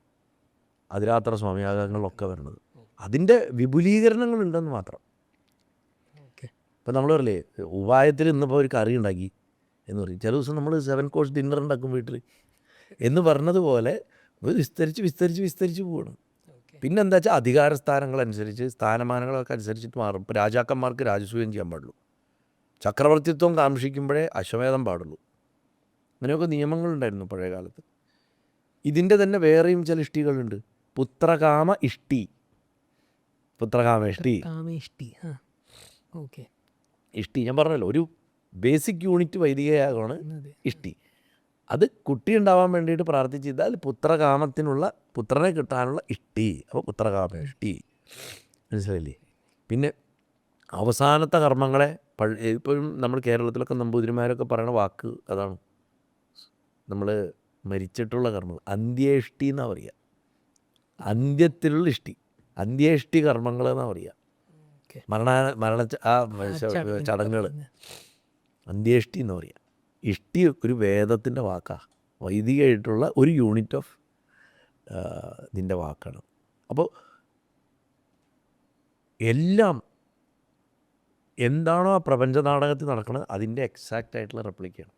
അതിരാത്ര സ്വാമിയാഗങ്ങളിലൊക്കെ വരുന്നത്. അതിന്റെ വിപുലീകരണങ്ങളുണ്ടെന്ന് മാത്രം. ഓക്കെ. ഇപ്പം നമ്മൾ പറയില്ലേ ഉപായത്തിൽ ഇന്നിപ്പോൾ ഒരു കറി ഉണ്ടാക്കി എന്ന് പറയും. ചില ദിവസം നമ്മൾ സെവൻ കോഴ്സ് ഡിന്നർ ഉണ്ടാക്കും വീട്ടിൽ എന്ന് പറഞ്ഞതുപോലെ വിസ്തരിച്ച് വിസ്തരിച്ച് വിസ്തരിച്ച് പോവാണ്. പിന്നെന്താ വെച്ചാൽ അധികാര സ്ഥാനങ്ങളനുസരിച്ച് സ്ഥാനമാനങ്ങളൊക്കെ അനുസരിച്ചിട്ട് മാറും. ഇപ്പോൾ രാജാക്കന്മാർക്ക് രാജസൂയം ചെയ്യാൻ പാടുള്ളൂ. ചക്രവർത്തിത്വം കാംക്ഷിക്കുമ്പോഴേ അശ്വമേധം പാടുള്ളൂ. അങ്ങനെയൊക്കെ നിയമങ്ങളുണ്ടായിരുന്നു പഴയ കാലത്ത്. ഇതിന്റെ തന്നെ വേറെയും ചില ഇഷ്ടികളുണ്ട് പുത്രകാമ ഇഷ്ടി. പുത്രകാമ ഇഷ്ടി. ഞാൻ പറഞ്ഞല്ലോ ഒരു ബേസിക് യൂണിറ്റ് വൈദികയാകമാണ് ഇഷ്ടി. അത് കുട്ടി ഉണ്ടാവാൻ വേണ്ടിയിട്ട് പ്രാർത്ഥിച്ചാൽ പുത്രകാമത്തിനുള്ള പുത്രനെ കിട്ടാനുള്ള ഇഷ്ടി. അപ്പോൾ പുത്രകാമ ഇഷ്ടി. മനസ്സിലായില്ലേ? പിന്നെ അവസാനത്തെ കർമ്മങ്ങളെ പഴ ഇപ്പോഴും നമ്മൾ കേരളത്തിലൊക്കെ നമ്പൂതിരിമാരൊക്കെ പറയുന്ന വാക്ക് അതാണ്. നമ്മൾ മരിച്ചിട്ടുള്ള കർമ്മങ്ങൾ. അന്ത്യേഷ്ടി എന്നാണ് പറയുക അന്ത്യത്തിലുള്ള ഇഷ്ടി. അന്ത്യേഷ്ടി കർമ്മങ്ങൾ എന്നാണ് പറയുക മരണ മരണ ആ ചടങ്ങുകൾ അന്ത്യേഷ്ടി എന്ന് പറയുക ഇഷ്ടി ഒരു വേദത്തിന്റെ വാക്കാണ് വൈദികമായിട്ടുള്ള ഒരു യൂണിറ്റ് ഓഫ് ഇതിന്റെ വാക്കാണ്. അപ്പോൾ എല്ലാം എന്താണോ ആ പ്രപഞ്ച നാടകത്തിൽ നടക്കുന്നത് അതിന്റെ എക്സാക്റ്റ് ആയിട്ടുള്ള റെപ്ലിക്കയാണ്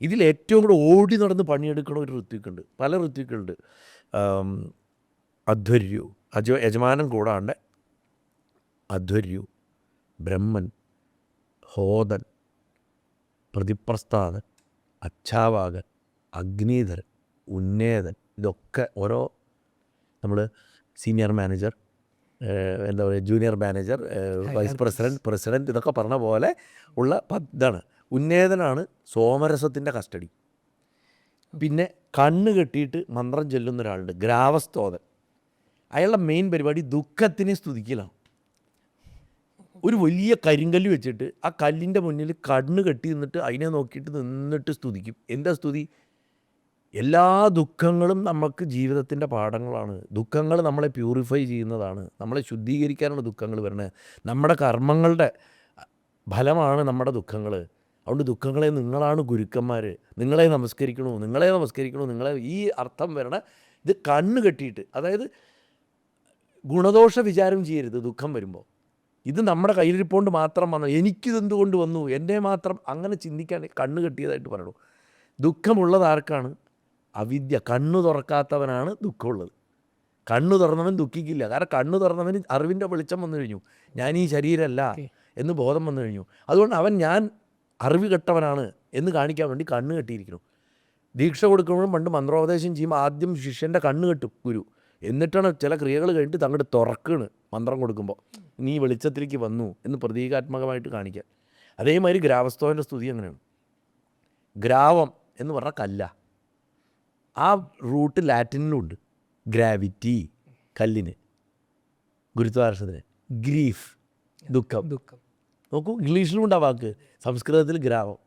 ഇതിൽ ഏറ്റവും കൂടെ ഓടി നടന്ന് പണിയെടുക്കണ ഒരു ഋത്വിക്കുണ്ട്. പല ഋത്വിക്കുണ്ട്. അധ്വര്യു. അജ യജമാനം കൂടാണ്ട് അധ്വര്യു ബ്രഹ്മൻ ഹോദൻ പ്രതിപ്രസ്ഥാതൻ അച്ഛാവാകൻ അഗ്നീധരൻ ഉന്നേതൻ ഇതൊക്കെ ഓരോ നമ്മൾ സീനിയർ മാനേജർ എന്താ പറയുക junior manager vice president president ഇതൊക്കെ പറഞ്ഞ പോലെ ഉള്ള ഇതാണ്. ഉന്നേതനാണ് സോമരസത്തിന്റെ കസ്റ്റഡി. പിന്നെ കണ്ണ് കെട്ടിയിട്ട് മന്ത്രം ചൊല്ലുന്ന ഒരാളുണ്ട് ഗ്രാവസ്തോതൻ. അയാളുടെ മെയിൻ പരിപാടി ദുഃഖത്തിനെ സ്തുതിക്കലാണ്. ഒരു വലിയ കരിങ്കല്ല് വെച്ചിട്ട് ആ കല്ലിന്റെ മുന്നിൽ കണ്ണ് കെട്ടി നിന്നിട്ട് അതിനെ നോക്കിയിട്ട് നിന്നിട്ട് സ്തുതിക്കും. എന്താ സ്തുതി? എല്ലാ ദുഃഖങ്ങളും നമുക്ക് ജീവിതത്തിന്റെ പാഠങ്ങളാണ്. ദുഃഖങ്ങൾ നമ്മളെ പ്യൂരിഫൈ ചെയ്യുന്നതാണ്. നമ്മളെ ശുദ്ധീകരിക്കാനുള്ള ദുഃഖങ്ങൾ വരുന്നത് നമ്മുടെ കർമ്മങ്ങളുടെ ഫലമാണ് നമ്മുടെ ദുഃഖങ്ങൾ. അതുകൊണ്ട് ദുഃഖങ്ങളെ നിങ്ങളാണ് ഗുരുക്കന്മാർ നിങ്ങളെ നമസ്കരിക്കണു? നിങ്ങളെ നമസ്കരിക്കണു? നിങ്ങളെ ഈ അർത്ഥം വരണ. ഇത് കണ്ണ് കെട്ടിയിട്ട് അതായത് ഗുണദോഷ വിചാരം ചെയ്യരുത് ദുഃഖം വരുമ്പോൾ ഇത് നമ്മുടെ കയ്യിലിരിപ്പോണ്ട് മാത്രം വന്നു. എനിക്കിതെന്തുകൊണ്ട് വന്നു? എന്നെ മാത്രം അങ്ങനെ ചിന്തിക്കാൻ കണ്ണ് കെട്ടിയതായിട്ട് പറയണു? ദുഃഖമുള്ളത് ആർക്കാണ്? അവിദ്യ കണ്ണു തുറക്കാത്തവനാണ് ദുഃഖമുള്ളത്. കണ്ണു തുറന്നവൻ ദുഃഖിക്കില്ല. കാരണം കണ്ണു തുറന്നവന് അറിവിന്റെ വെളിച്ചം വന്നു കഴിഞ്ഞു. ഞാൻ ഈ ശരീരമല്ല എന്ന് ബോധം വന്നു കഴിഞ്ഞു. അതുകൊണ്ട് അവൻ ഞാൻ അറിവ് കെട്ടവനാണ് എന്ന് കാണിക്കാൻ വേണ്ടി കണ്ണ് കെട്ടിയിരിക്കുന്നു. ദീക്ഷ കൊടുക്കുമ്പോഴും പണ്ട് മന്ത്രോപദേശം ചെയ്യുമ്പോൾ ആദ്യം ശിഷ്യന്റെ കണ്ണ് കെട്ടും ഗുരു. എന്നിട്ടാണ് ചില ക്രിയകൾ കഴിഞ്ഞിട്ട് തങ്ങളുടെ തുറക്കണ് മന്ത്രം കൊടുക്കുമ്പോൾ. നീ വെളിച്ചത്തിലേക്ക് വന്നു എന്ന് പ്രതീകാത്മകമായിട്ട് കാണിക്കാൻ. അതേമാതിരി ഗ്രാവസ്തവന്റെ സ്തുതി അങ്ങനെയാണ്. ഗ്രാവം എന്ന് പറഞ്ഞാൽ കല്ല. ആ റൂട്ട് ലാറ്റിനിലുണ്ട്. ഗ്രാവിറ്റി കല്ലിന് ഗുരുത്വാകർഷണത്തിന്. ഗ്രീഫ് ദുഃഖം. ദുഃഖം. നോക്കൂ ഇംഗ്ലീഷിലും ഉണ്ട് ആ വാക്ക്. സംസ്കൃതത്തിൽ ഗ്രാവം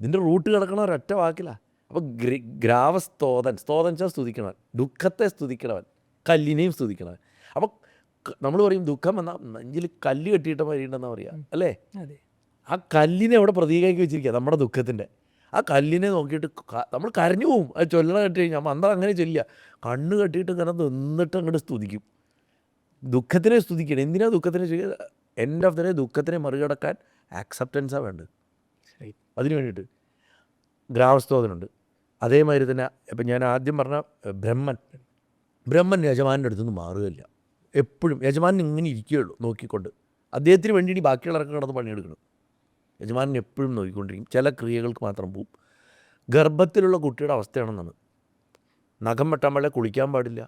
ഇതിന്റെ റൂട്ട് കിടക്കണ ഒരൊറ്റ വാക്കിലാണ് അപ്പോൾ ഗ്രി ഗ്രാവസ്തോതൻ സ്തോതൻ വെച്ചാൽ സ്തുതിക്കണവൻ. ദുഃഖത്തെ സ്തുതിക്കണവൻ. കല്ലിനെയും സ്തുതിക്കണവൻ. അപ്പോൾ നമ്മൾ പറയും ദുഃഖം എന്നാൽ നെഞ്ചിൽ കല്ല് കെട്ടിയിട്ട മരിയുണ്ടെന്നാ പറയുക അല്ലേ? ആ കല്ലിനെ അവിടെ പ്രതീകമാക്കി വെച്ചിരിക്കുക നമ്മുടെ ദുഃഖത്തിന്റെ ആ കല്ലിനെ നോക്കിയിട്ട് നമ്മൾ കരഞ്ഞു പോവും. അത് ചൊല്ലണ കെട്ടി കഴിഞ്ഞാൽ മന്ത്രം അങ്ങനെ ചൊല്ലുക. കണ്ണ് കെട്ടിയിട്ട് ഇങ്ങനെ നിന്നിട്ട് അങ്ങോട്ട് സ്തുതിക്കും. ദുഃഖത്തിനെ സ്തുതിക്കണം. എന്തിനാ ദുഃഖത്തിനെ ചെയ്യുക എൻഡ് ഓഫ് ദ ഡേ ദുഃഖത്തിനെ മറികടക്കാൻ ആക്സെപ്റ്റൻസാണ് വേണ്ടത്. അതിന് വേണ്ടിയിട്ട് ഗ്രാമസ്തോതനുണ്ട്. അതേമാതിരി തന്നെ ഇപ്പം ഞാൻ ആദ്യം പറഞ്ഞ ബ്രഹ്മൻ. ബ്രഹ്മൻ യജമാന്റെ അടുത്തുനിന്ന് മാറുകയില്ല. എപ്പോഴും യജമാനൻ ഇങ്ങനെ ഇരിക്കുകയുള്ളൂ നോക്കിക്കൊണ്ട്. അദ്ദേഹത്തിന് വേണ്ടി ഇനി ബാക്കിയുള്ളവരൊക്കെ കിടന്ന് പണിയെടുക്കണം. യജമാനൻ എപ്പോഴും നോക്കിക്കൊണ്ടിരിക്കും. ചില ക്രിയകൾക്ക് മാത്രം പോവും. ഗർഭത്തിലുള്ള കുട്ടിയുടെ അവസ്ഥയാണെന്നാണ്. നഖം വെട്ടാൻ പാടില്ല കുളിക്കാൻ പാടില്ല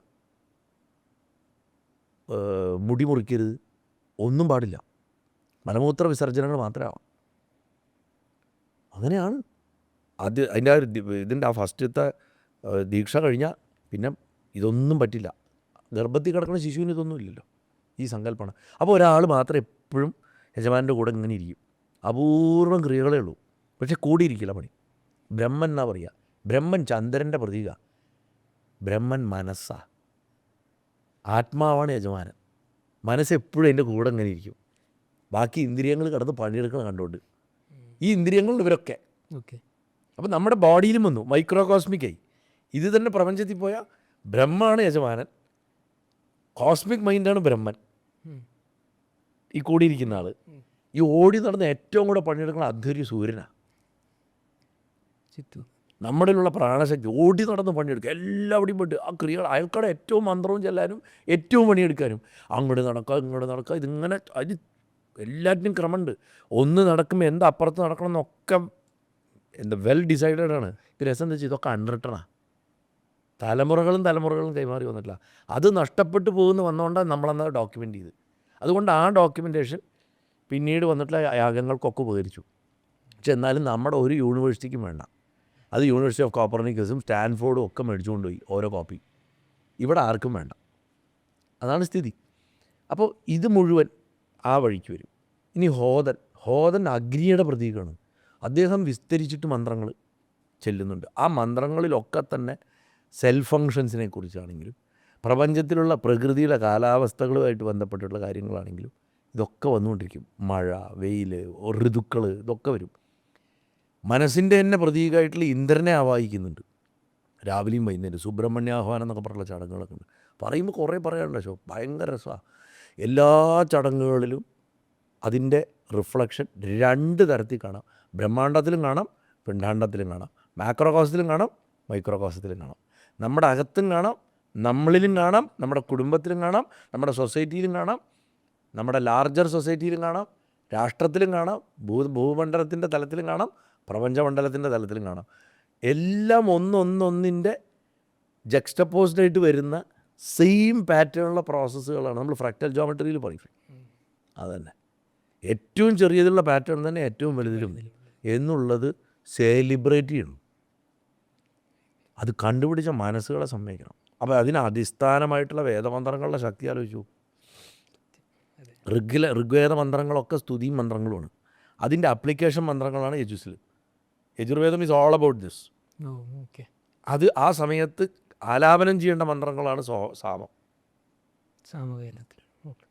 മുടി മുറിക്കരുത് ഒന്നും പാടില്ല. മലമൂത്ര വിസർജനങ്ങൾ മാത്രമേ ആവാം. അങ്ങനെയാണ്. അത് അതിന്റെ ആ ഇതിന്റെ ആ ഫസ്റ്റത്തെ ദീക്ഷ കഴിഞ്ഞാൽ പിന്നെ ഇതൊന്നും പറ്റില്ല. ഗർഭത്തിൽ കിടക്കുന്ന ശിശുവിന് ഇതൊന്നും ഇല്ലല്ലോ. ഈ സങ്കല്പമാണ്. അപ്പോൾ ഒരാൾ മാത്രം എപ്പോഴും യജമാന്റെ കൂടെ ഇങ്ങനെ ഇരിക്കും. അപൂർവം ക്രിയകളേ ഉള്ളൂ. പക്ഷെ കൂടിയിരിക്കില്ല പണി. ബ്രഹ്മൻ എന്നാ പറയുക ബ്രഹ്മൻ ചന്ദ്രന്റെ പ്രതീക. ബ്രഹ്മൻ മനസ്സാ. ആത്മാവാണ് യജമാനൻ. മനസ്സ് എപ്പോഴും എന്റെ കൂടെ അങ്ങനെ ഇരിക്കും. ബാക്കി ഇന്ദ്രിയങ്ങൾ കിടന്ന് പണിയെടുക്കണം കണ്ടുകൊണ്ട് ഈ ഇന്ദ്രിയങ്ങൾ ഇവരൊക്കെ. ഓക്കെ. അപ്പോൾ നമ്മുടെ ബോഡിയിലും വന്നു. മൈക്രോ കോസ്മിക്കായി ഇത് തന്നെ പ്രപഞ്ചത്തിൽ പോയാൽ ബ്രഹ്മാണ് യജമാനൻ. കോസ്മിക് മൈൻഡാണ് ബ്രഹ്മൻ. ഈ കൂടിയിരിക്കുന്ന ആൾ ഈ ഓടി നടന്ന് ഏറ്റവും കൂടെ പണിയെടുക്കുന്ന അധ്വര്യ സൂര്യനാണ് ചിത്തു. നമ്മളിലുള്ള പ്രാണശക്തി ഓടി നടന്ന് പണിയെടുക്കുക എല്ലാവിടെയും പോയിട്ട് ആ ക്രിയകൾ അയാൾക്കാടെ ഏറ്റവും മന്ത്രവും ചെല്ലാനും ഏറ്റവും പണിയെടുക്കാനും. അങ്ങോട്ട് നടക്കുക ഇങ്ങോട്ട് നടക്കുക ഇതിങ്ങനെ അത് എല്ലാറ്റിനും ക്രമമുണ്ട്. ഒന്ന് നടക്കുമ്പോൾ എന്താ അപ്പുറത്ത് നടക്കണം എന്നൊക്കെ എന്താ വെൽ ഡിസൈഡഡ് ആണ്. ഇപ്പം രസം എന്താ വെച്ചാൽ ഇതൊക്കെ അൺറിട്ടണാണ് തലമുറകളും തലമുറകളും കൈമാറി വന്നിട്ടില്ല. അത് നഷ്ടപ്പെട്ടു പോകുന്ന വന്നുകൊണ്ടാണ് നമ്മളന്ന് ഡോക്യുമെന്റ് ചെയ്ത് അതുകൊണ്ട് ആ ഡോക്യുമെന്റേഷൻ പിന്നീട് വന്നിട്ടുള്ള യാഗങ്ങൾക്കൊക്കെ ഉപകരിച്ചു. പക്ഷെ എന്നാലും നമ്മുടെ ഒരു യൂണിവേഴ്സിറ്റിക്കും വേണ്ട. അത് യൂണിവേഴ്സിറ്റി ഓഫ് കോപ്പർണിക്കസും സ്റ്റാൻഫോർഡും ഒക്കെ മേടിച്ചുകൊണ്ട് പോയി ഓരോ കോപ്പി. ഇവിടെ ആർക്കും വേണ്ട. അതാണ് സ്ഥിതി. അപ്പോൾ ഇത് മുഴുവൻ ആ വഴിക്ക് വരും. ഇനി ഹോദൻ ഹോദൻ അഗ്നിയുടെ പ്രതീകമാണ്. അദ്ദേഹം വിസ്തരിച്ചിട്ട് മന്ത്രങ്ങൾ ചെല്ലുന്നുണ്ട്. ആ മന്ത്രങ്ങളിലൊക്കെ തന്നെ സെൽഫ് ഫങ്ഷൻസിനെ കുറിച്ചാണെങ്കിലും പ്രപഞ്ചത്തിലുള്ള പ്രകൃതിയുടെ കാലാവസ്ഥകളുമായിട്ട് ബന്ധപ്പെട്ടിട്ടുള്ള കാര്യങ്ങളാണെങ്കിലും ഇതൊക്കെ വന്നുകൊണ്ടിരിക്കും. മഴ വെയിൽ ഋതുക്കൾ ഇതൊക്കെ വരും. മനസ്സിന്റെ തന്നെ പ്രതീകമായിട്ടുള്ള ഇന്ദ്രനെ ആവാഹിക്കുന്നുണ്ട്. രാവിലെയും വൈകുന്നേരം സുബ്രഹ്മണ്യ ആഹ്വാനം എന്നൊക്കെ പറഞ്ഞുള്ള ചടങ്ങുകളൊക്കെ ഉണ്ട്. പറയുമ്പോൾ കുറേ പറയാനുള്ള ഷോ ഭയങ്കര രസമാണ് എല്ലാ ചടങ്ങുകളിലും അതിന്റെ റിഫ്ലക്ഷൻ രണ്ട് തരത്തിൽ കാണാം. ബ്രഹ്മാണ്ടത്തിലും കാണാം പിണ്ടാണ്ടത്തിലും കാണാം. മാക്രോകോസത്തിലും കാണാം മൈക്രോകോസത്തിലും കാണാം. നമ്മുടെ അകത്തും കാണാം നമ്മളിലും കാണാം നമ്മുടെ കുടുംബത്തിലും കാണാം നമ്മുടെ സൊസൈറ്റിയിലും കാണാം നമ്മുടെ ലാർജർ സൊസൈറ്റിയിലും കാണാം രാഷ്ട്രത്തിലും കാണാം ഭൂ ഭൂമണ്ഡലത്തിന്റെ തലത്തിലും കാണാം പ്രപഞ്ചമണ്ഡലത്തിന്റെ തലത്തിലും കാണാം. എല്ലാം ഒന്നൊന്നൊന്നിന്റെ ജക്സ്റ്റപ്പോസ്ഡ് ആയിട്ട് വരുന്ന സെയിം പാറ്റേണുള്ള പ്രോസസ്സുകളാണ് നമ്മൾ ഫ്രാക്ടൽ ജോമെട്രിയിൽ പറയും അതന്നെ. ഏറ്റവും ചെറിയതിലുള്ള പാറ്റേൺ തന്നെ ഏറ്റവും വലുതിലും എന്നുള്ളത് സെലിബ്രേറ്റ് ചെയ്യണം അത് കണ്ടുപിടിച്ച മനസ്സുകളെ സമ്മതിക്കണം. അപ്പോൾ അതിന് അടിസ്ഥാനമായിട്ടുള്ള വേദമന്ത്രങ്ങളുടെ ശക്തി ആലോചിച്ചു ഋഗ്ല ഋഗ്വേദ മന്ത്രങ്ങളൊക്കെ സ്തുതി മന്ത്രങ്ങളുമാണ്. അതിന്റെ അപ്ലിക്കേഷൻ മന്ത്രങ്ങളാണ് യജുസിൽ Yajurveda is all about this അത് ആ സമയത്ത് ആലാപനം ചെയ്യേണ്ട മന്ത്രങ്ങളാണ് സോ സാമം. സാമവേദത്തിൽ. ഓക്കെ.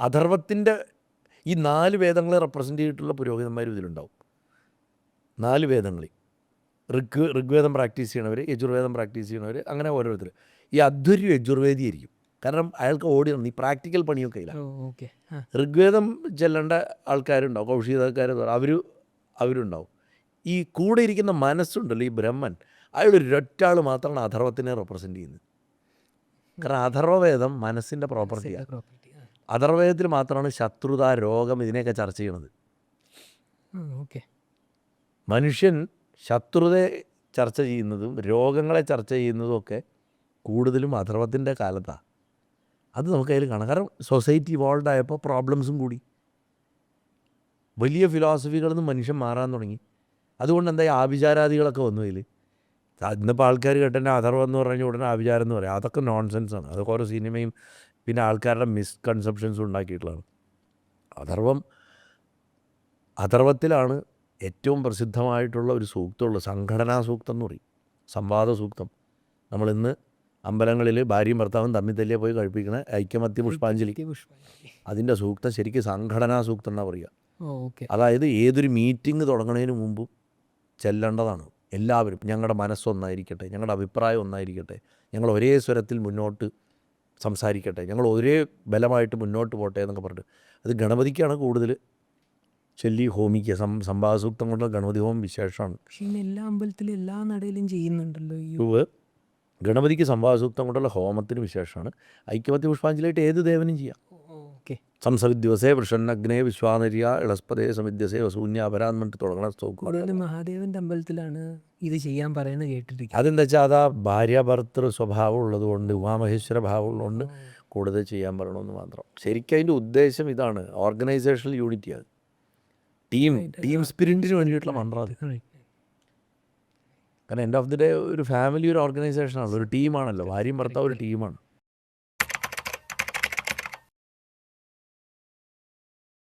അഥർവത്തിന്റെ ഈ നാല് വേദങ്ങളെ റെപ്രസെന്റ് ചെയ്തിട്ടുള്ള പുരോഹിതന്മാരും ഇതിലുണ്ടാവും. നാല് വേദങ്ങളിൽ. ഋഗ് ഋഗ്വേദം പ്രാക്ടീസ് ചെയ്യണവർ യജുർവേദം പ്രാക്ടീസ് ചെയ്യണവർ അങ്ങനെ ഓരോരുത്തർ ഈ അധ്വര്യ യജുർവേദി ആയിരിക്കും. കാരണം അയാൾക്ക് ഓടി നീ ഈ പ്രാക്ടിക്കൽ പണിയൊക്കെ ഇല്ല ഋഗ്വേദം ചെല്ലേണ്ട ആൾക്കാരുണ്ടാവും കൗഷികക്കാർ അവർ അവരുണ്ടാവും. ഈ കൂടെ ഇരിക്കുന്ന മനസ്സുണ്ടല്ലോ ഈ ബ്രഹ്മൻ അയാൾ ഒരൊറ്റാൾ മാത്രമാണ് അഥർവത്തിനെ റെപ്രസെന്റ് ചെയ്യുന്നത്. കാരണം അഥർവവേദം മനസ്സിന്റെ പ്രോപ്പർട്ടിയാണ് പ്രോപ്പർട്ടി ആ. മാത്രമാണ് ശത്രുത രോഗം ഇതിനെയൊക്കെ ചർച്ച ചെയ്യണത് ഓക്കെ. മനുഷ്യൻ ശത്രുതയെ ചർച്ച ചെയ്യുന്നതും രോഗങ്ങളെ ചർച്ച ചെയ്യുന്നതും ഒക്കെ കൂടുതലും അഥർവത്തിന്റെ കാലത്താണ് അത് നമുക്ക് അതിൽ കാണാം. കാരണം സൊസൈറ്റി ഇവോൾവ് ആയപ്പോൾ പ്രോബ്ലംസും കൂടി. വലിയ ഫിലോസഫികളിൽ നിന്ന് മനുഷ്യൻ മാറാൻ തുടങ്ങി. അതുകൊണ്ട് എന്താ ആഭിചാരാദികളൊക്കെ വന്നു അതിൽ ഇന്നിപ്പോൾ ആൾക്കാർ കേട്ടെന്നെ അഥർവം എന്ന് പറഞ്ഞ ഉടനെ ആഭിചാരം എന്ന് പറയും. അതൊക്കെ നോൺസെൻസാണ് അതൊക്കെ ഓരോ സിനിമയും പിന്നെ ആൾക്കാരുടെ മിസ്കൺസെപ്ഷൻസും ഉണ്ടാക്കിയിട്ടുള്ളതാണ്. അഥർവം അഥർവത്തിലാണ് ഏറ്റവും പ്രസിദ്ധമായിട്ടുള്ള ഒരു സൂക്തമുള്ളത് സംഘടനാ സൂക്തം എന്ന് പറയും. സംവാദ സൂക്തം. നമ്മളിന്ന് അമ്പലങ്ങളിൽ ഭാര്യയും ഭർത്താവും തമ്മിൽ തല്ലിയെ പോയി കഴിപ്പിക്കണ. ഐക്യമത്യ പുഷ്പാഞ്ജലി. അതിന്റെ സൂക്തം ശരിക്കും സംഘടനാ സൂക്തം എന്നാണ് പറയുക. അതായത് ഏതൊരു മീറ്റിംഗ് തുടങ്ങുന്നതിന് മുമ്പും ചെല്ലേണ്ടതാണ് എല്ലാവരും. ഞങ്ങളുടെ മനസ്സൊന്നായിരിക്കട്ടെ ഞങ്ങളുടെ അഭിപ്രായം ഒന്നായിരിക്കട്ടെ ഞങ്ങൾ ഒരേ സ്വരത്തിൽ മുന്നോട്ട് സംസാരിക്കട്ടെ ഞങ്ങൾ ഒരേ ബലമായിട്ട് മുന്നോട്ട് പോട്ടെ എന്നൊക്കെ പറഞ്ഞിട്ട്. അത് ഗണപതിക്കാണ് കൂടുതൽ ചൊല്ലി ഹോമിക്കുക. സം സംഭാസൂക്തം കൊണ്ടുള്ള ഗണപതി ഹോമം വിശേഷമാണ്. പക്ഷെ എല്ലാ അമ്പലത്തിലും എല്ലാ നടയിലും ചെയ്യുന്നുണ്ടല്ലോ ഈ ഗണപതിക്ക് സംവാസൂക്തം കൊണ്ടുള്ള ഹോമത്തിന് വിശേഷമാണ്. ഐക്യമത്യ പുഷ്പാഞ്ജലിയായിട്ട് ഏത് ദേവനും ചെയ്യാം. ഓക്കെ. സംസവിദ്വസേ വൃഷന്നഗ്നേ വിശ്വാനര്യ ഇളസ്പതേ സമിദ്യസേ വസൂന്യാപരാൻ പറഞ്ഞിട്ട് തുടങ്ങണ സ്റ്റോക്ക് കൂടുതലും മഹാദേവന്റെ അമ്പലത്തിലാണ് ഇത് ചെയ്യാൻ പറയുന്നത് കേട്ടിരിക്കുക അതെന്താ വെച്ചാൽ അതാ ഭാര്യ ഭർത്തൃ സ്വഭാവം ഉള്ളതുകൊണ്ട് ഉമാമഹേശ്വര ഭാവം ഉള്ളതുകൊണ്ട് കൂടുതൽ ചെയ്യാൻ പറയണമെന്ന് മാത്രം. ശരിക്കും അതിന്റെ ഉദ്ദേശം ഇതാണ്. ഓർഗനൈസേഷണൽ യൂണിറ്റി യൂണിറ്റിയാണ് ടീം ടീം സ്പിരിറ്റിന് വേണ്ടിയിട്ടുള്ള മന്ത്രം അത്. കാരണം എൻഡ് ഓഫ് ദി ഡേ ഒരു ഫാമിലി ഒരു ഓർഗനൈസേഷനാണല്ലോ ഒരു ടീമാണല്ലോ ഭാര്യയും ഭർത്താവ് ഒരു ടീമാണ്